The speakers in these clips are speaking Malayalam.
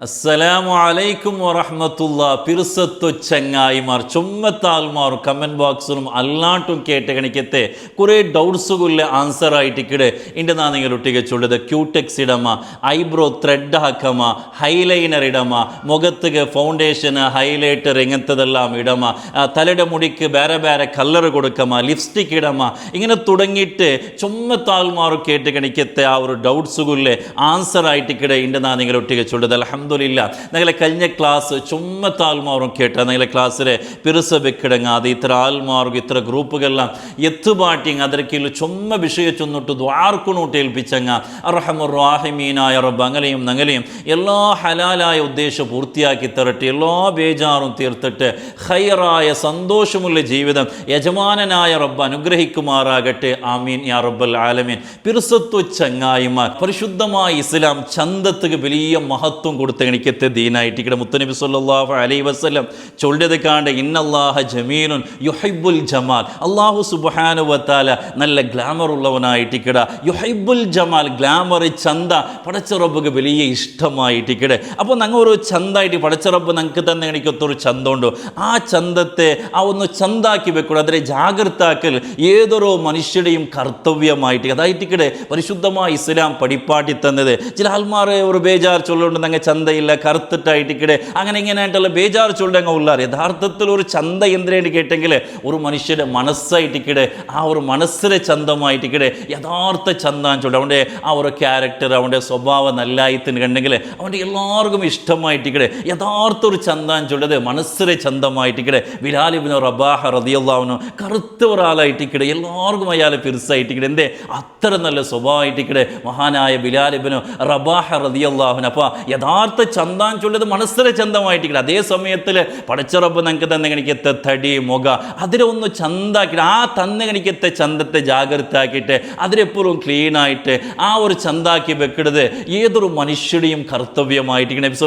അസ്സലാമു അലൈക്കും വറഹമത്തുള്ള പിറുസത്തു ചെങ്ങായിമാർ ചുമ്മത്താൽമാർ കമന്റ് ബോക്സിലും അല്ലാട്ടും കേട്ട് കണിക്കത്തെ കുറേ ഡൗട്ട്സുകളിലെ ആൻസർ ആയിട്ടിക്കിടെ ഇന്റെ നാ നിങ്ങൾ ഒട്ടിക്കുള്ളത് ക്യൂടെക്സ് ഇടമ ഐബ്രോ ത്രെഡ് ആക്കമ ഹൈലൈനർ ഇടമ മുഖത്തുക ഫൗണ്ടേഷന് ഹൈലൈറ്റർ ഇങ്ങനത്തതെല്ലാം ഇടമ തലയുടെ മുടിക്ക് വേറെ വേറെ കല്ലർ കൊടുക്കമ ലിപ്സ്റ്റിക് ഇടമ ഇങ്ങനെ തുടങ്ങിയിട്ട് ചുമ്മത്താൽമാർ കേട്ട് കണിക്കത്തെ ആ ഒരു ഡൗട്ട്സുകളിലെ ആൻസർ ആയിട്ടിക്കിടെ ഇന്റെ നാ നിങ്ങൾ ഒട്ടിക്കുള്ളത് അലഹമ്മ അലഹമില്ല നിങ്ങളെ കഴിഞ്ഞ ക്ലാസ് ചുമ്മത്താൽമാറും കേട്ട. നിങ്ങളെ ക്ലാസ്സിലെ പിറുസ വെക്കിടങ്ങാതെ ഇത്ര ആൽമാർഗം ഇത്ര ഗ്രൂപ്പുകളെല്ലാം എത്തുപാട്ടിങ് അതിരക്കിൽ ചുമ്മ വിഷയ ചൊന്നിട്ട് ദ്വാർക്കുണൂട്ട് ഏൽപ്പിച്ചങ്ങ. അറഹമുറാഹിമീനായ റബ്ബ് അങ്ങനെയും നങ്ങലെയും എല്ലാ ഹലാലായ ഉദ്ദേശം പൂർത്തിയാക്കി തരട്ടെ. എല്ലാ ബേജാറും തീർത്തിട്ട് ഹൈറായ സന്തോഷമുള്ള ജീവിതം യജമാനനായ റബ്ബ് അനുഗ്രഹിക്കുമാറാകട്ടെ. ആമീൻ യാ റബ്ബൽ ആലമീൻ. പിറുസത്വ ചങ്ങായിമാർ പരിശുദ്ധമായ ഇസ്ലാം ചന്തത്തുക്ക് വലിയ മഹത്വം കൊടുത്ത് എനിക്കത്തെ ദീനായിട്ട് ഇവിടെ മുത്തനബി സല്ലാഹു അലൈ വസ്ലം ചൊല്ലത് കാണ്ട് ഇന്നല്ലാഹ ജമീനുൻ യുഹൈബുൽ ജമാൽ. അള്ളാഹു സുബാനു വത്താല നല്ല ഗ്ലാമർ ഉള്ളവനായിട്ടിക്കട യുഹൈബുൽ ജമാൽ ഗ്ലാമർ ചന്ത പടച്ച വലിയ ഇഷ്ടമായിട്ടിക്കടെ അപ്പോൾ ഞങ്ങൾ ഒരു ചന്തായിട്ട് പടച്ച റബ്ബ് ഞങ്ങൾക്ക് തന്നെ എനിക്കൊത്തൊരു ചന്തമുണ്ട്. ആ ചന്തത്തെ ആ ഒന്ന് ചന്താക്കി വെക്കണം. അതിനെ ജാഗ്രതാക്കൽ ഏതൊരു മനുഷ്യരുടെയും കർത്തവ്യമായിട്ട് അതായിട്ടിക്കടെ പരിശുദ്ധമായ ഇസ്ലാം പഠിപ്പാട്ടി തന്നത്. ചില ആൾമാർ ഒരു ബേജാർ ചൊല്ലുകൊണ്ട് ഞങ്ങൾ ചന്തയില്ല കറുത്തിട്ടായിട്ടിക്കടെ അങ്ങനെ ഇങ്ങനെ ആയിട്ടുള്ള ബേജാർ ചൊല്ലങ്ങ ഉള്ളാർ യഥാർത്ഥത്തിൽ ഒരു ചന്ത എന്തിനായിട്ട് കേട്ടെങ്കിൽ ഒരു മനുഷ്യരുടെ മനസ്സായിട്ടിക്കടെ ആ ഒരു മനസ്സിലെ ചന്തമായിട്ടിക്കടെ യഥാർത്ഥ ചന്താൻ ചൊല്ല അവന്റെ ആ ഒരു ക്യാരക്ടർ അവന്റെ സ്വഭാവ നല്ലായിത്തിന് കണ്ടെങ്കിൽ അവന്റെ എല്ലാവർക്കും ഇഷ്ടമായിട്ടിക്കടെ യഥാർത്ഥ ഒരു ചന്താൻ ചൊല്ലത് മനസ്സിലെ ചന്തമായിട്ടിക്കടെ ബിലാലിബിന് റബാഹ റതിയല്ലാവിനു കറുത്ത ഒരാളായിട്ടിക്കടെ എല്ലാവർക്കും അയാൾ പിറുസായിട്ടിക്കടെ എന്തേ? അത്ര നല്ല സ്വഭാവമായിട്ടിക്കടെ മഹാനായ ബിലാലിബിനോ റബാഹ റതിയല്ലാഹുന് അപ്പോൾ യഥാർത്ഥ ചന്താൻ ചൊല്ലത് മനസ്സിലെ ചന്തമായിട്ടില്ല അതേ സമയത്തിൽ പടച്ചിറപ്പ് തന്നെ കണിക്കത്തെ തടി മുഖ അതിനെ ഒന്ന് ചന്താക്കിയിട്ട് ആ തന്നെ കണിക്കത്തെ ചന്തത്തെ ജാഗ്രതാക്കിയിട്ട് അതിനെപ്പോഴും ക്ലീനായിട്ട് ആ ഒരു ചന്താക്കി വെക്കുന്നത് ഏതൊരു മനുഷ്യരുടെയും കർത്തവ്യമായിട്ട് നബി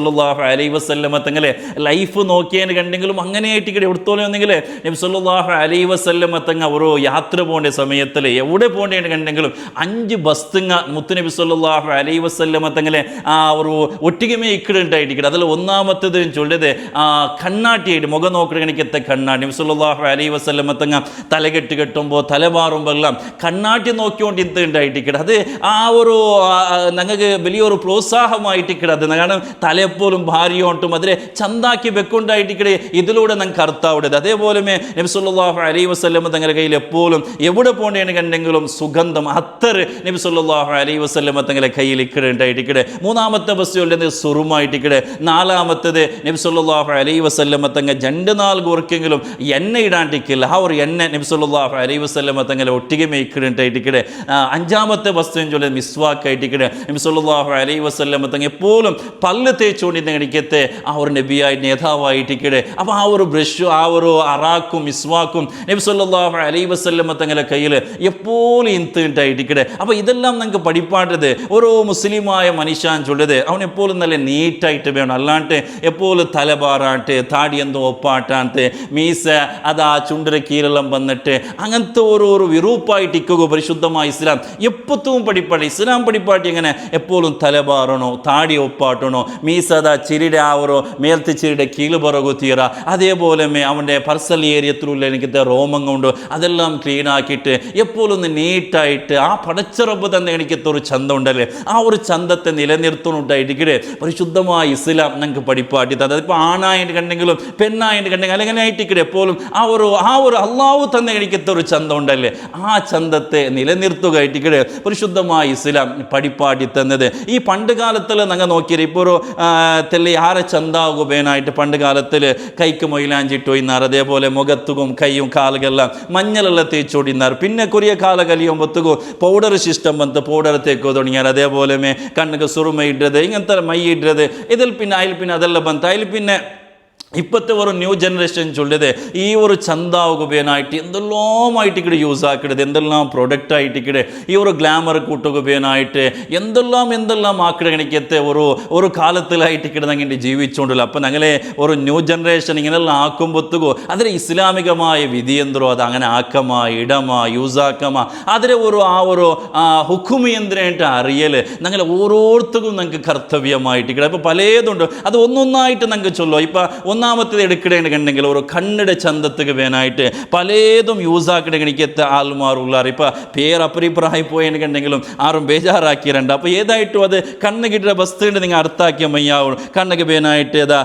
അലൈ വസല്ലമ തങ്ങളെ ലൈഫ് നോക്കിയതിന് കണ്ടെങ്കിലും അങ്ങനെ ആയിട്ട് എടുത്തോളം എന്നെങ്കിൽ നബി അലൈ വസല്ലമ തങ്ങ ഒരു യാത്ര പോകേണ്ട സമയത്തിൽ എവിടെ പോകേണ്ടത് കണ്ടെങ്കിലും അഞ്ച് ബസ്തുങ്ങ മുത്തുനബി സല്ലല്ലാഹു അലൈ വസല്ലമ തങ്ങളെ ആ ഒരു ഒട്ടികമേ ഇക്കിടുണ്ടായിരിക്കും അതിൽ ഒന്നാമത്തത് ചൊല്ലത് ആ കണ്ണാട്ടിയായിട്ട് മുഖം നോക്കണിക്കത്തെ കണ്ണാടി. നബി സല്ലല്ലാഹു അലൈഹി വസല്ലമ തങ്ങ തലകെട്ട് കെട്ടുമ്പോൾ തലമാറുമ്പോൾ എല്ലാം കണ്ണാട്ടി നോക്കിക്കൊണ്ട് ഇത് ഉണ്ടായിട്ടിക്കട അത് ആ ഒരു ഞങ്ങൾക്ക് വലിയൊരു പ്രോത്സാഹമായിട്ട് കിടത് കാരണം തലയെപ്പോലും ഭാര്യയോട്ടും അതിനെ ചന്താക്കി വെക്കൊണ്ടായിട്ടിക്കടെ ഇതിലൂടെ ഞങ്ങൾക്ക് അർത്ഥാവിടത് അതേപോലെ നബി സല്ലല്ലാഹു അലൈഹി വസല്ലമ തങ്ങളുടെ കയ്യിൽ എപ്പോഴും എവിടെ പോകേണ്ടി കണ്ടെങ്കിലും സുഗന്ധം അത്തർ നബി സല്ലല്ലാഹു അലൈഹി വസല്ലമ തങ്ങളുടെ കയ്യിൽ ഇക്കടെ മൂന്നാമത്തെ ബസ് ചൊല്ലുന്നത് സുറുമായിട്ടിക്കടെ നാലാമത്തത് നബി അലൈ അലൈഹി വസല്ലമ തങ്ങ രണ്ട് നാല് കുറക്കെങ്കിലും എണ്ണ ഇടാണ്ടിക്കില്ല ആ ഒരു എണ്ണ നബി അലൈ അലൈഹി വസല്ലമ തങ്ങളെ ഒട്ടിಗೆ മേക്കിടായിട്ടിക്കടെ അഞ്ചാമത്തെ വസ്തു ചൊല്ലുന്നത് മിസ്വാക്കായിട്ടിക്കടെ നബി സല്ലല്ലാഹു അലൈഹി വസല്ലമ തങ്ങ എപ്പോഴും പല്ല് തേച്ചുകൊണ്ട് കണിക്കത്തെ ആ ഒരു നബിയായി നേതാവായിട്ടിക്കട് അപ്പോൾ ആ ഒരു ബ്രഷും ആ ഒരു അറാക്കും മിസ്വാക്കും നബി അലൈ അലൈഹി വസല്ലമ തങ്ങളെ കയ്യിൽ എപ്പോഴും ഇൻത്തിട്ടായിട്ടിക്കടെ അപ്പോൾ ഇതെല്ലാം നമുക്ക് പഠിപ്പാട്ടത് ഓരോ മുസ്ലിമായ മനുഷ്യൻ ചൊല്ലത് അവൻ എപ്പോഴും നല്ല നീറ്റായിട്ട് വേണം. അല്ലാണ്ട് എപ്പോഴും തലപാറാട്ട് എന്തോ ഒപ്പാട്ടാട്ട് മീസ അതാ ചുണ്ടര കീരളം വന്നിട്ട് അങ്ങനത്തെ ഓരോരോ വിറൂപ്പായിട്ട് ഇക്കുക പരിശുദ്ധമായ ഇസ്ലാം. എപ്പത്തും പഠിപ്പാട്ട് ഇസ്ലാം പഠിപ്പാട്ടി എങ്ങനെ എപ്പോഴും തലപാറണോ താടി ഒപ്പാട്ടണോ മീസ അതാ ചിരിയുടെ ആ ഒരു ചിരിയുടെ കീഴ് പിറകു തീറ അതേപോലെ അവന്റെ പർസൽ ഏരിയത്തിലുള്ള എനിക്കത്തെ റോമം കൊണ്ട് അതെല്ലാം ക്ലീൻ ആക്കിയിട്ട് എപ്പോഴും ഒന്ന് നീറ്റായിട്ട് ആ പടച്ചറപ്പ് തന്നെ എനിക്കത്തെ ഒരു ചന്തം ഉണ്ടല്ലേ ആ ഒരു ചന്തത്തെ നിലനിർത്തുന്നുണ്ടായിട്ട് പരിശുദ്ധമായ ഇസ്ലാം ഞങ്ങൾക്ക് പഠിപ്പാട്ടി തന്നത് അതിപ്പോൾ ആണായിട്ട് കണ്ടെങ്കിലും പെണ്ണായിട്ട് കണ്ടെങ്കിലും അല്ലെങ്കിൽ ആയിട്ടിക്കടെ എപ്പോഴും ആ ഒരു ആ ഒരു അള്ളാഹു തന്നെ കഴിക്കത്ത ഒരു ചന്തം ഉണ്ടല്ലേ? ആ ചന്തത്തെ നിലനിർത്തുക ആയിട്ടിക്കടെ പരിശുദ്ധമായ ഇസ്ലാം പഠിപ്പാട്ടി തന്നത് ഈ പണ്ട് കാലത്തിൽ ഞങ്ങൾ നോക്കിയത് ഇപ്പോൾ ഒരു തെല്ലി ആരെ ചന്താകുബേനായിട്ട് പണ്ട് കാലത്തിൽ കൈക്ക് മൊയിലാഞ്ചിട്ടൊയിന്നാർ അതേപോലെ മുഖത്തുകും കൈയും കാലുകളെല്ലാം മഞ്ഞളെല്ലാം തേച്ചോടിന്നാർ പിന്നെ കുറിയ കാല കലിയുമ്പത്തുകു പൗഡർ സിസ്റ്റം വന്ന് പൗഡർ തേക്കോ തുടങ്ങിയാൽ അതേപോലെ കണ്ണുക്ക് സുറുമ ഇട്ടത് ഇങ്ങനത്തെ മൈ ഇട്ടത് ഇതിൽ പിന്നെ അതിൽ പിന്നെ അതെല്ലാം ബന്ധ. അതിൽ പിന്നെ ഒരു ന്യൂ ജനറേഷൻ ചൊല്ലിയത് ഈ ഒരു ചന്താവുകയായിട്ട് എന്തെല്ലാമായിട്ട് ഇവിടെ യൂസ് ആക്കിയത് എന്തെല്ലാം പ്രൊഡക്റ്റ് ആയിട്ട് ഇവിടെ ഈ ഒരു ഗ്ലാമർ കൂട്ടുകയായിട്ട് എന്തെല്ലാം എന്തെല്ലാം ആക്കിടണിക്കത്തെ ഒരു ഒരു കാലത്തിലായിട്ട് ഇവിടെ ഞങ്ങൾ ജീവിച്ചുകൊണ്ടല്ലോ അപ്പം ഞങ്ങളെ ഒരു ന്യൂ ജനറേഷൻ ഇങ്ങനെല്ലാം ആക്കുമ്പോഴത്തേക്കോ അതിന് ഇസ്ലാമികമായ വിധി എന്തോ അത് അങ്ങനെ ആക്കമാ ഇടമാ യൂസ് ആക്കമാ അതിലെ ഒരു ആ ഒരു ഹുക്കുമി എന്തിനായിട്ട് അറിയൽ ഞങ്ങൾ ഓരോരുത്തർക്കും ഞങ്ങൾക്ക് കർത്തവ്യമായിട്ട് ഇവിടെ ഇപ്പോൾ പലതുണ്ട്. അത് ഒന്നൊന്നായിട്ട് ഞങ്ങൾക്ക് ചൊല്ലോ ഇപ്പം ഒന്നാമത്തേത് എടുക്കണമെങ്കിൽ ഒരു കണ്ണിടെ ചന്തത്തുക്ക് വേനായിട്ട് പലതും യൂസ് ആക്കണമെങ്കിൽ ആൾമാർ ഉള്ളാർ ഇപ്പം പേര് അപ്രീപ്രായി പോയെന്നുണ്ടെങ്കിലും ആരും ബേജാറാക്കിയിട്ടുണ്ട് അപ്പോൾ ഏതായിട്ടും അത് കണ്ണ് കിട്ടുന്ന വസ്തുവിന്റെ നിങ്ങൾ അർത്ഥാക്കിയ മയ്യാവും കണ്ണുക്ക് വേനായിട്ട് ഏതാ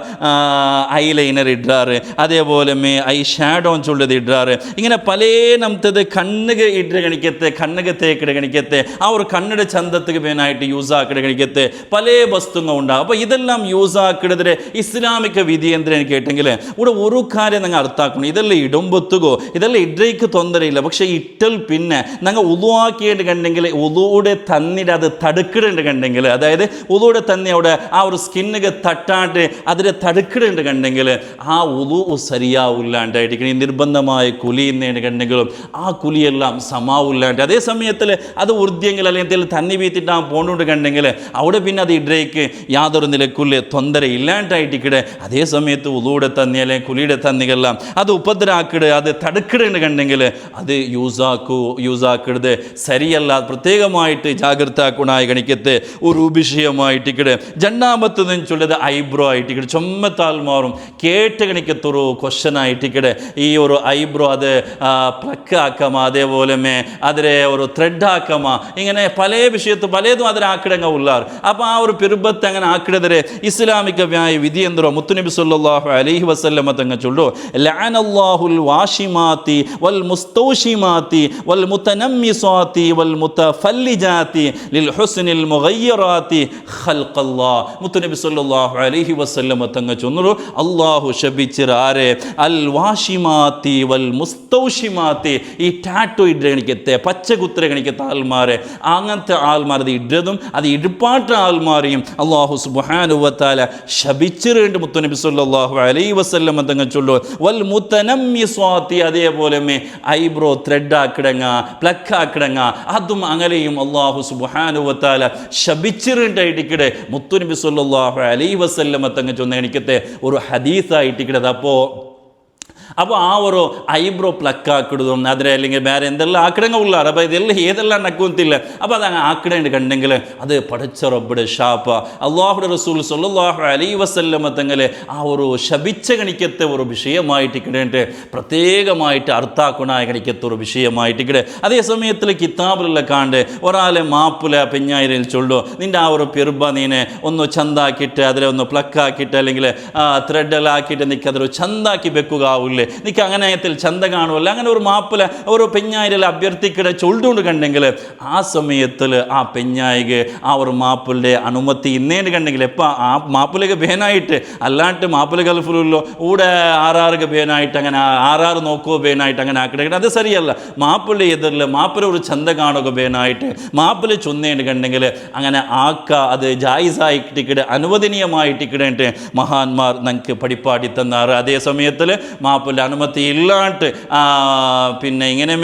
ഐ ലൈനർ ഇടാറ് അതേപോലെ മേ ഐ ഷാഡോൺ ചുള്ളത് ഇടാറ്. ഇങ്ങനെ പല നമത്തത് കണ്ണുക ഇട്ട് കണിക്കത്തെ കണ്ണുക തേക്കിട കണിക്കത്തെ ആ ഒരു കണ്ണിടെ ചന്തത്തുക്ക് വേനായിട്ട് യൂസ് കണിക്കത്ത് പല വസ്തുങ്ങൾ ഉണ്ടാകും അപ്പോൾ ഇതെല്ലാം യൂസ് ആക്കിടതിരെ ഇസ്ലാമിക വിധി കേട്ടെങ്കിൽ ഇവിടെ ഒരു കാര്യം നിങ്ങൾ അർത്ഥാക്കണം ഇതെല്ലാം ഇടുമ്പൊത്തുകോ ഇതെല്ലാം ഇടയ്ക്ക് തൊന്തരയില്ല. പക്ഷേ ഇട്ടൽ പിന്നെ നിങ്ങൾ ഉതുവാക്കിയിട്ട് കണ്ടെങ്കിൽ ഉതുവിടെ തന്നിട്ട് അത് തടുക്കിടേണ്ട കണ്ടെങ്കിൽ അതായത് ഉതുവിടെ തന്നെ അവിടെ ആ ഒരു സ്കിന്നുക തട്ടാട്ട് അതിനെ തടുക്കിടേണ്ട കണ്ടെങ്കിൽ ആ ഉതു ശരിയാവില്ലാണ്ടായിരിക്കണം ഈ നിർബന്ധമായ കുലി എന്നേണ്ട കണ്ടെങ്കിലും ആ കുലിയെല്ലാം സമാവില്ലാണ്ട്. അതേ സമയത്തിൽ അത് ഉർദ്യങ്ങൾ അല്ലെങ്കിൽ എന്തെങ്കിലും തന്നി വീത്തിട്ട് ആ പോണ്ടുകൊണ്ട് കണ്ടെങ്കിൽ അവിടെ പിന്നെ അത് ഇടയ്ക്ക് യാതൊരു നിലക്കുള്ള തൊന്തര ഇല്ലാണ്ടായിട്ടിക്കടെ അതേ സമയത്ത് ഉളുവിടെ തന്നി അല്ലെങ്കിൽ കുലിയുടെ തന്നികളെല്ലാം അത് ഉപദ്രാക്കിട് അത് തടുക്കിടുന്നു കണ്ടെങ്കിൽ അത് യൂസാക്കൂ യൂസാക്കിടത് ശരിയല്ല പ്രത്യേകമായിട്ട് ജാഗ്രത ഗുണായി ഗണിക്കത്തെ ഒരു വിഷയമായിട്ടിക്കടെ നിന്ന് ചൊല്ലത് ഐബ്രോ ആയിട്ടിക്കടെ ചുമത്താൽ മാറും. കേട്ട് ഗണിക്കത്തൊരു ക്വസ്റ്റൻ ആയിട്ടിക്കടെ ഈ ഒരു ഐബ്രോ അത് പ്ലക്ക് ആക്കമ അതേപോലെ അതിലെ ഒരു ത്രെഡ് ആക്കമ ഇങ്ങനെ പല വിഷയത്ത് പലതും അതിനാക്കിടങ്ങ ഉള്ളാർ. അപ്പോൾ ആ ഒരു പെരുബത്ത് അങ്ങനെ ആക്കിടതിരെ ഇസ്ലാമിക വിധി എന്തോ മുത്തുനബി സല്ലല്ലാഹു അലൈഹി വസല്ലമ തങ്ങ ചൊല്ലു ലഅനല്ലാഹുൽ വാഷിമാത്തി വൽ മുസ്തൗഷിമാത്തി വൽ മുതനമ്മിസാത്തി വൽ മുതഫല്ലിജാത്തി ലിൽ ഹുസ്നിൽ മുഗയ്യറാത്തി ഖൽഖല്ലാഹ്. മുത്തനബി സല്ലല്ലാഹു അലൈഹി വസല്ലമ തങ്ങ ചൊന്നു അല്ലാഹു ശപിച്ചിരാരെ അൽ വാഷിമാത്തി വൽ മുസ്തൗഷിമാത്തി. ഈ ടാറ്റോ ഇടണിക്കത്തെ പച്ച കുത്തിര കണിക്കത്തെ ആൾമാരെ അങ്ങനത്തെ ആൾമാർ അത് ഇടതും അത് ഇടുപ്പാട്ട ആൾമാരെയും അള്ളാഹു സുബാനുവത്താല ശപിച്ചിട്ടുണ്ട് മുത്തുനബി സല്ലല്ലാഹു അലൈ വസ്ല്ലം തങ്ങൾ ചൊല്ലു വൽ മുത്തനമ്മി സ്വാത്തി അതേപോലെ ഐബ്രോ ത്രെഡ് ആക്കിടങ്ങ പ്ലക്ക് ആക്കിടങ്ങ. അതും അങ്ങനെയും അള്ളാഹു സുബാനുവത്താല ശപിച്ചിട്ടുണ്ടായിട്ടിക്കടെ മുത്തുനബി സല്ലല്ലാഹു അലൈ വസ്ല്ലം തങ്ങൾ ചൊന്ന എനിക്കത്തെ ഒരു ഹദീസായിട്ടിക്കിടത് അപ്പോൾ അപ്പോൾ ആ ഒരു ഐബ്രോ പ്ലക്ക് അതിനെ അല്ലെങ്കിൽ വേറെ എന്തെല്ലാം ആക്കിടങ്ങൾ ഉള്ളാർ അപ്പോൾ ഇതെല്ലാം ഏതെല്ലാം നക്കുന്നില്ല അപ്പോൾ അത് ആക്കിടേണ്ടി കണ്ടെങ്കിൽ അത് പഠിച്ച റബ്ബുടെ ഷാപ്പ. അള്ളാഹുടെ റസൂൽ സൊല്ലാഹു അലൈ വസല്ലമ തങ്ങളെ ആ ഒരു ശപിച്ച കണിക്കത്തെ ഒരു വിഷയമായിട്ട് ഇക്കിടേണ്ട പ്രത്യേകമായിട്ട് അർത്ഥാക്കുണായ കണിക്കത്തെ ഒരു വിഷയമായിട്ട് ഇക്കിടെ അതേ സമയത്തിൽ കിതാബിലുള്ള കാണ്ട് ഒരാളെ മാപ്പുല പെഞ്ഞായിരയിൽ ചൊല്ലു. നിന്റെ ആ ഒരു പെരുബ നീനെ ഒന്ന് ചന്താക്കിയിട്ട് അതിലെ ഒന്ന് പ്ലക്കാക്കിയിട്ട് അല്ലെങ്കിൽ ത്രെഡലാക്കിയിട്ട് നിൽക്കുക അതൊരു ചന്താക്കി വെക്കുക ആവില്ലേ? നിൽക്കുക അങ്ങനെ ആയത്തിൽ ചന്ത കാണുമല്ലോ അങ്ങനെ ഒരു മാപ്പില ഒരു പെഞ്ഞായിരൽ അഭ്യർത്ഥിക്കിടെ ചൊല്ലുകൊണ്ട് കണ്ടെങ്കിൽ ആ സമയത്തിൽ ആ പെഞ്ഞായിക ആ ഒരു മാപ്പിളിന്റെ അനുമതി ഇന്നേന് കണ്ടെങ്കിൽ എപ്പോൾ ആ മാപ്പിലേക്ക് ബേനായിട്ട് അല്ലാണ്ട് മാപ്പിള ഗൾഫിലുള്ളോ കൂടെ ആറാറുക ബേനായിട്ട് അങ്ങനെ ആറാറ് നോക്കുക ബേനായിട്ട് അങ്ങനെ ആക്കിടക്കട്ടെ അത് ശരിയല്ല മാപ്പിളി എതിരിൽ മാപ്പിള ഒരു ചന്ത കാണുക ബേനായിട്ട് മാപ്പിള ചൊന്നേന് കണ്ടെങ്കിൽ അങ്ങനെ ആക്ക അത് ജായിസായി ടിക്കറ്റ് അനുവദനീയമായി അനുവദനീയമായിട്ടിക്കിടേട്ട് മഹാന്മാർ നമുക്ക് പഠിപ്പാടി തന്നാറ്. അതേ സമയത്തിൽ മാപ്പിള അനുമതി ഇല്ലാണ്ട് പിന്നെ ഇങ്ങനെ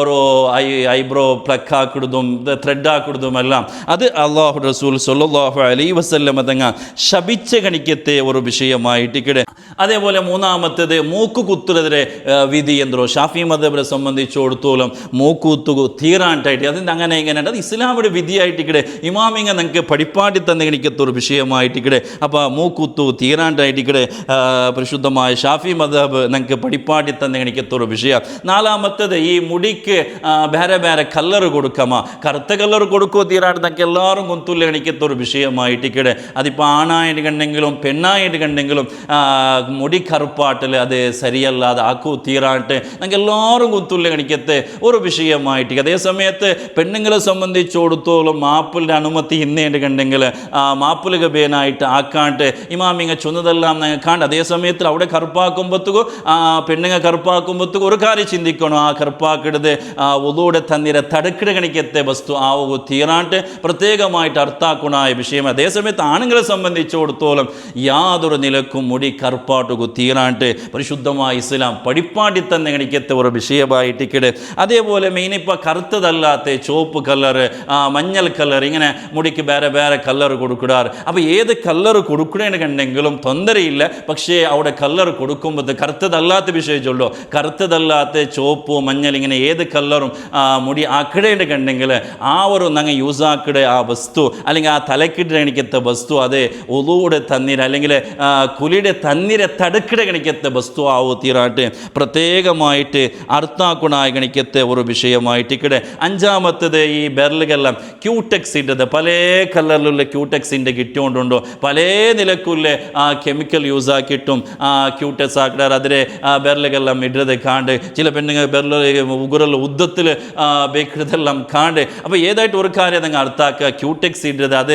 ഒരു ഐ ഐബ്രോ പ്ലക്ക് ആക്കിടുതും ത്രെഡ് ആക്കിടുതും എല്ലാം. അത് അള്ളാഹു റസൂൽ സല്ലല്ലാഹു അലൈ വസ്ല്ലം തങ്ങ ശപിച്ച കണിക്കത്തെ ഒരു വിഷയമായിട്ട് കിട അതേപോലെ മൂന്നാമത്തേത് മൂക്ക് കുത്തുന്നതിരെ വിധി എന്തോ. ഷാഫി മതബിനെ സംബന്ധിച്ചിടത്തോളം മൂക്കുത്തു തീരാണ്ടായിട്ട് അതിന്റെ അങ്ങനെ ഇങ്ങനെ അത് ഇസ്ലാമിയുടെ വിധിയായിട്ടിക്കിടെ ഇമാമിങ്ങ നിങ്ങൾക്ക് പഠിപ്പാടി തന്നെ കണിക്കത്തെ ഒരു വിഷയമായിട്ട് കിട അപ്പോൾ മൂക്കുത്തു തീരാണ്ടായിട്ട് കിട പരിശുദ്ധമായ ഷാഫി മതബ് പഠിപ്പാടി തന്നെ എനിക്കത്തൊരു വിഷയം നാലാമത്തേത് ഈ മുടിക്ക് ആ, ಬೇರೆ ಬೇರೆ ಕಲ್ಲರ್ കൊടുക്കമ കറുത്ത കല്ലർ കൊടുക്കുമോ തീരാടുന്നൊക്കെ എല്ലാവരും കൊന്തുല്ല എനിക്കത്തൊരു വിഷയമായിട്ടിക്കടെ അതിപ്പോൾ ആണായിട്ട് കണ്ടെങ്കിലും പെണ്ണായിട്ട് കണ്ടെങ്കിലും ആ, മുടി കറുപ്പാട്ടിൽ അത് ശരിയല്ല അത് ആക്കൂ തീരാട്ട് ഞങ്ങൾക്ക് എല്ലാവരും കൊന്തുല്ല എനിക്കത്തെ ഒരു വിഷയമായിട്ട് അതേ സമയത്ത് പെണ്ണുങ്ങളെ സംബന്ധിച്ചിടത്തോളം മാപ്പിളുടെ അനുമതി ഇന്നേണ്ട് കണ്ടെങ്കിൽ മാപ്പിളുക ബേനായിട്ട് ആക്കാണ്ട് ഇമാമിങ്ങ ചൊന്നതെല്ലാം ഞങ്ങൾ കാണ്ട് അതേ സമയത്തിൽ അവിടെ കറുപ്പാക്കുമ്പോഴത്തേക്കും ആ പെണ്ണുങ്ങ കറുപ്പാക്കുമ്പോൾ ഒരു കാര്യം ചിന്തിക്കണം. ആ കറുപ്പാക്കിടത് ആ ഒതുവിടെ തന്നിര തടുക്കിട കണിക്കത്തെ വസ്തു ആവുക തീരാണ്ട് പ്രത്യേകമായിട്ട് അർത്ഥാക്കുണായ വിഷയം. അതേസമയത്ത് ആണുങ്ങളെ സംബന്ധിച്ചിടത്തോളം യാതൊരു നിലക്കും മുടി കറുപ്പാട്ടുക തീരാണ്ട് പരിശുദ്ധമായ ഇസ്ലാം പടിപ്പാടി തന്നെ കണിക്കത്തെ ഒരു വിഷയമായിട്ട് കിട് അതേപോലെ മെയിനിപ്പോൾ കറുത്തതല്ലാത്ത ചുവപ്പ് കളറ് മഞ്ഞൾ കളർ ഇങ്ങനെ മുടിക്ക് വേറെ വേറെ കല്ലർ കൊടുക്കിടാറ്. അപ്പോൾ ഏത് കല്ലർ കൊടുക്കണേണ്ടെങ്കിലും തൊന്തരയില്ല. പക്ഷേ അവിടെ കല്ലർ കൊടുക്കുമ്പോൾ കറുത്തതല്ലാത്ത വിഷയം ചൊല്ലോ കറുത്തതല്ലാത്ത ചുവപ്പ് മഞ്ഞൾ ഇങ്ങനെ ഏത് കളറും മുടി ആക്കിടേണ്ട കണ്ടെങ്കിൽ ആ ഒരു നങ്ങ യൂസ് ആക്കിയുടെ ആ വസ്തു. അല്ലെങ്കിൽ ആ തലക്കിട കണിക്കത്തെ വസ്തു അത് ഒതുവിടെ തന്നീര് അല്ലെങ്കിൽ കുലിയുടെ തന്നീരെ തടുക്കിട കണിക്കത്തെ വസ്തു ആവോ തീരാട്ട് പ്രത്യേകമായിട്ട് അർത്ഥാക്കുണായ കണിക്കത്തെ ഒരു വിഷയമായിട്ട് ഇക്കടെ അഞ്ചാമത്തത് ഈ ബെർലുകെല്ലാം ക്യൂടെക്സിന്റെ പല കളറിലുള്ള ക്യൂടെക്സിന്റെ കിട്ടുകൊണ്ടുണ്ടോ പല നിലക്കുള്ള ആ കെമിക്കൽ യൂസ് ആക്കിയിട്ടും ആ ക്യൂടെക്സ് ആക്കിടാർ അതിരെ ആ ಬೆರಳಿಗೆಲ್ಲ ഇടരുത് കാണ്ട്. ചില പെണ്ണുങ്ങൾ ബെരല ഉഗുരൽ ഉദ്ധത്തിൽ ബേക്കിടതെല്ലാം കാണ്ട്. അപ്പോൾ ഏതായിട്ട് ഒരു കാര്യം നിങ്ങൾ അർത്ഥാക്കുക ക്യൂടെക്സ് ഇടരുത്. അത്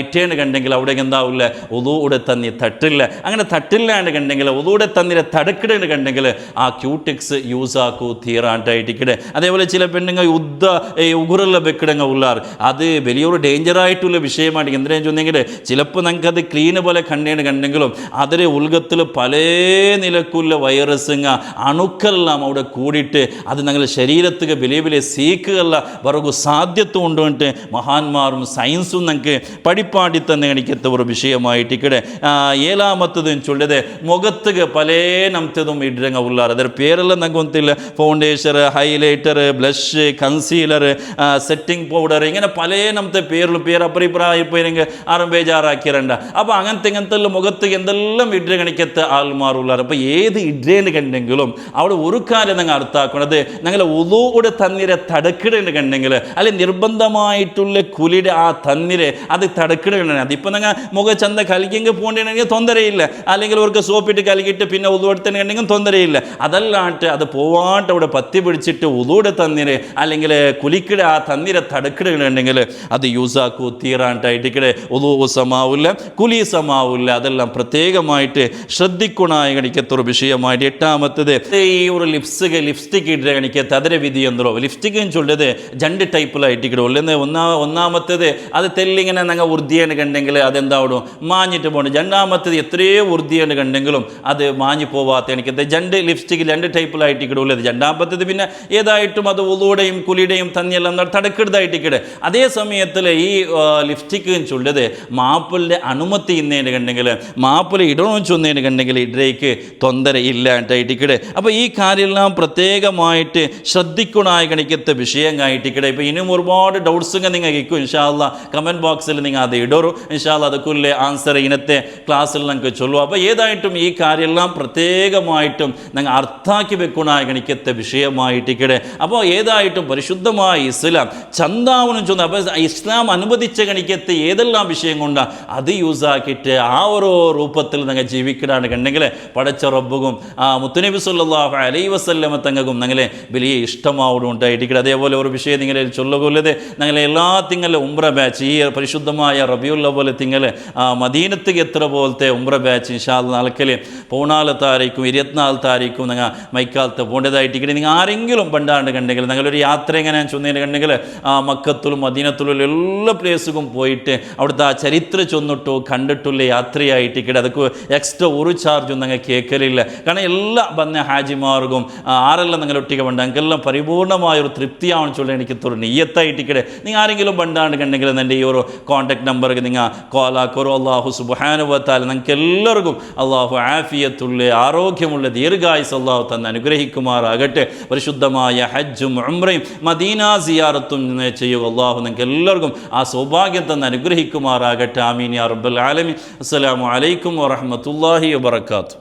ഇട്ടേണ് കണ്ടെങ്കിൽ അവിടെ എന്താവില്ല? ഒതുകൂടെ തന്നി തട്ടില്ല. അങ്ങനെ തട്ടില്ലാണ്ട് കണ്ടെങ്കിൽ ഒതുകൂടെ തന്നെ തടുക്കിടേണ് കണ്ടെങ്കിൽ ആ ക്യൂടെക്സ് യൂസ് ആക്കൂ തീറാണ്ടായിട്ടിക്കടെ അതേപോലെ ചില പെണ്ണുങ്ങൾ ഉദ്ധ ഈ ഉഗുരല്ല വെക്കിടങ്ങൾ ഉള്ളാർ അത് വലിയൊരു ഡേഞ്ചറായിട്ടുള്ള വിഷയമാണ്. എന്തിനാണെന്ന് ചോദിച്ചെങ്കിൽ ചിലപ്പോൾ നമുക്കത് ക്ലീന് പോലെ കണ്ടേണ് കണ്ടെങ്കിലും അതിലെ ഉൽഗത്തിൽ പല നിലക്കുള്ള ವೈರಸ್ಸಿಂಗ ಅಣುಕ್ಕೆಲ್ಲ അവിടെ കൂടിയിട്ട് അത് ഞങ്ങളുടെ ശരീരത്തിക്ക് വലിയ വലിയ സീക്കുകളിൽ വరకు സാധ്യത ഉണ്ടുകൊണ്ട് മഹാന്മാരും സയൻസും ഞങ്ങൾക്ക് പഠിപ്പാടി തന്നെ എനിക്കത്തെ ഒരു വിഷയമായിട്ട് ഇക്കടെ ഏലാമത്തതും ചൊല്ലത് മുഖത്തുക്ക് പല നമുത്തതും ഇടുക ഉള്ളാർ അതിൻ്റെ പേരെല്ലാം ഞങ്ങൾക്ക് ഒന്നില്ല foundation highlighter blush concealer setting powder ഇങ്ങനെ പല നമ്മുടെ പേരിൽ പേര് അപ്പറിപ്രായ പേരെങ്കിൽ ആരും ബേജാറാക്കിയിരണ്ട അപ്പോൾ അങ്ങനത്തെ ഇങ്ങനത്തെ മുഖത്ത് എന്തെല്ലാം ഇടുക കണിക്കത്ത് ആൾമാറുള്ളാർ അപ്പോൾ ഏത് ഇട ഇഡ്രേന്ന് കണ്ടെങ്കിലും അവിടെ ഒരു കാര്യം നിങ്ങൾ അർത്ഥാക്കുന്നത് ഞങ്ങളെ ഒതുകൂടെ തന്നിരെ തടുക്കിടേണ്ട കണ്ടെങ്കിൽ അല്ലെങ്കിൽ നിർബന്ധമായിട്ടുള്ള കുലിയുടെ ആ തന്നിരെ അത് തടക്കിടേണ്ട അതിപ്പോൾ നിങ്ങൾ മുഖ ചന്ത കലിക്കെങ്കിൽ പോകേണ്ടെങ്കിൽ തൊന്തരയില്ല. അല്ലെങ്കിൽ അവർക്ക് സോപ്പിട്ട് കലക്കിയിട്ട് പിന്നെ ഉതുവെടുത്തന്നെ കണ്ടെങ്കിൽ തൊന്തരയില്ല. അതല്ലാണ്ട് അത് പോവാണ്ട് അവിടെ പത്തി പിടിച്ചിട്ട് ഒതുകൂടെ തന്നിരെ അല്ലെങ്കിൽ കുലിക്കിടെ ആ തന്നിരെ തടുക്കിടുകയാണെങ്കിൽ അത് യൂസാക്കൂ തീറാണ്ടായിട്ടിക്കടെ ഉതു സമാവില്ല കുലി അതെല്ലാം പ്രത്യേകമായിട്ട് ശ്രദ്ധിക്കണായ കണിക്കത്തൊരു വിഷയമായിട്ട് എട്ടാമത്തത് ഈ ഒരു ലിപ്സ്റ്റിക് ലിപ്സ്റ്റിക് കണിക്കത്ത് തതര വിധി എന്തോ. ലിപ്സ്റ്റിക് ചൊല്ലത് രണ്ട് ടൈപ്പിലായിട്ട് ഇക്കടെ അല്ലെന്ന് ഒന്നാ ഒന്നാമത്തത് അത് തെല്ലിങ്ങനെ ഞങ്ങൾ ഉറുദിയാണ് കണ്ടെങ്കിൽ അതെന്താവിടും? മാഞ്ഞിട്ട് പോകണം രണ്ടാമത്തത് എത്രയോ ഉറുദിയാണ് കണ്ടെങ്കിലും അത് മാഞ്ഞു പോവാത്ത എനിക്ക് രണ്ട് ലിപ്സ്റ്റിക് രണ്ട് ടൈപ്പിലായിട്ട് ഇക്കടെ ഉള്ളത്. രണ്ടാമത്തത് പിന്നെ ഏതായിട്ടും അത് ഉളുടെയും കുലിയുടെയും തന്നെയെല്ലാം തടക്കെടുത്തായിട്ടിക്കിട് അതേ സമയത്തിൽ ഈ ലിപ്സ്റ്റിക് ചൊല്ലത് മാപ്പിളിന്റെ അനുമതി ഇന്നേന് കണ്ടെങ്കിൽ മാപ്പിള ഇടണമെന്ന് ചൊന്നേന് കണ്ടെങ്കിൽ ഇടേക്ക് തൊന്തര ഇല്ലാണ്ടായിട്ട് ഇക്കടെ അപ്പോൾ ഈ കാര്യമെല്ലാം പ്രത്യേകമായിട്ട് ശ്രദ്ധിക്കണമായി കണിക്കത്തെ ഇക്കടെ ഇപ്പോൾ ഇനിയും ഒരുപാട് ഡൗട്ട്സ് നിങ്ങൾ കേൾക്കും ഇൻഷാല്ല കമന്റ് ബോക്സിൽ നിങ്ങൾ അത് ഇടറു ഇൻഷാല്ല അതൊക്കെ ആൻസർ ഇനത്തെ ക്ലാസ്സിൽ നിങ്ങൾക്ക് ചൊല്ലും അപ്പോൾ ഏതായിട്ടും ഈ കാര്യമെല്ലാം പ്രത്യേകമായിട്ടും നിങ്ങൾ അർത്ഥാക്കി വെക്കണമായി കണിക്കത്തെ വിഷയമായിട്ട് ഇക്കടെ അപ്പോൾ ഏതായിട്ടും പരിശുദ്ധമായ ഇസ്ലാം ചന്താവണം ചൊന്ന അപ്പോൾ ഇസ്ലാം അനുവദിച്ച കണിക്കത്തെ ഏതെല്ലാം വിഷയം കൊണ്ടാണ് അത് യൂസ് ആക്കിയിട്ട് ആ ഓരോ രൂപത്തിൽ നിങ്ങൾ ജീവിക്കടാണ് കണ്ടെങ്കിൽ പടച്ച റബ്ബും ആ മുത്തുനബി സല്ലാഹു അലൈ വസല്ലമ തങ്ങൾക്കും നിങ്ങളെ വലിയ ഇഷ്ടമാവോടും ഉണ്ടായിട്ട് അതേപോലെ ഒരു വിഷയം നിങ്ങളെ ചൊല്ലുകൊല്ലത് നിങ്ങളെ എല്ലാ തിങ്ങളെ ഉംറ ബാച്ച് ഈ പരിശുദ്ധമായ റബിയുള്ള പോലെ ആ മദീനത്തേക്ക് എത്ര പോലത്തെ ഉംറ ബാച്ച് ഇൻഷാൽ നാൽക്കൽ പൗണാൽ താരീക്കും ഇരുപത്തിനാല് താരീക്കും നിങ്ങൾ മൈക്കാലത്ത് പോകേണ്ടതായിട്ട് ഇങ്ങനെ നിങ്ങൾ ആരെങ്കിലും പണ്ടാണ്ട് കണ്ടെങ്കിൽ നിങ്ങളൊരു യാത്ര എങ്ങനെ ചൊന്നതിന് കണ്ടെങ്കിൽ ആ മക്കത്തിലും മദീനത്തിലും എല്ലാ പ്ലേസുകും പോയിട്ട് അവിടുത്തെ ആ ചരിത്ര ചൊന്നിട്ടോ കണ്ടിട്ടുള്ള യാത്രയായിട്ട് ഇക്കടെ അതൊക്കെ എക്സ്ട്രാ ഒരു ചാർജൊന്നും നിങ്ങൾ കേൾക്കലില്ല കാരണം എല്ലാ വന്ന ഹാജിമാർക്കും ആരെല്ലാം നിങ്ങൾ ഒട്ടിക്ക് പണ്ട് എനിക്കെല്ലാം പരിപൂർണമായ ഒരു തൃപ്തിയാണെന്ന് ചൊല്ലി എനിക്ക് തൊരു നെയ്യത്തായിട്ട് ഇക്കടെ നിങ്ങൾ ആരെങ്കിലും പണ്ടാണ്ട് എന്റെ ഈ ഒരു കോൺടാക്ട് നമ്പർക്ക് നിങ്ങൾ കോലാക്കറോ അള്ളാഹു സുബാനുവത്താൽ നിങ്ങൾക്ക് എല്ലാവർക്കും അള്ളാഹു ആഫിയത്തുള്ള ആരോഗ്യമുള്ള ദീർഘായുസ് അള്ളാഹു തന്നെ അനുഗ്രഹിക്കുമാറാകട്ടെ. പരിശുദ്ധമായ ഹജ്ജും ഉംറയും മദീന സിയാറത്തും ചെയ്യുക അള്ളാഹു നിങ്ങൾക്ക് എല്ലാവർക്കും ആ സൗഭാഗ്യം തന്നെ അനുഗ്രഹിക്കുമാറാകട്ടെ. ആമീൻ യാ റബ്ബൽ ആലമീൻ. അസ്സലാമു അലൈക്കും വബറകാതുഹു.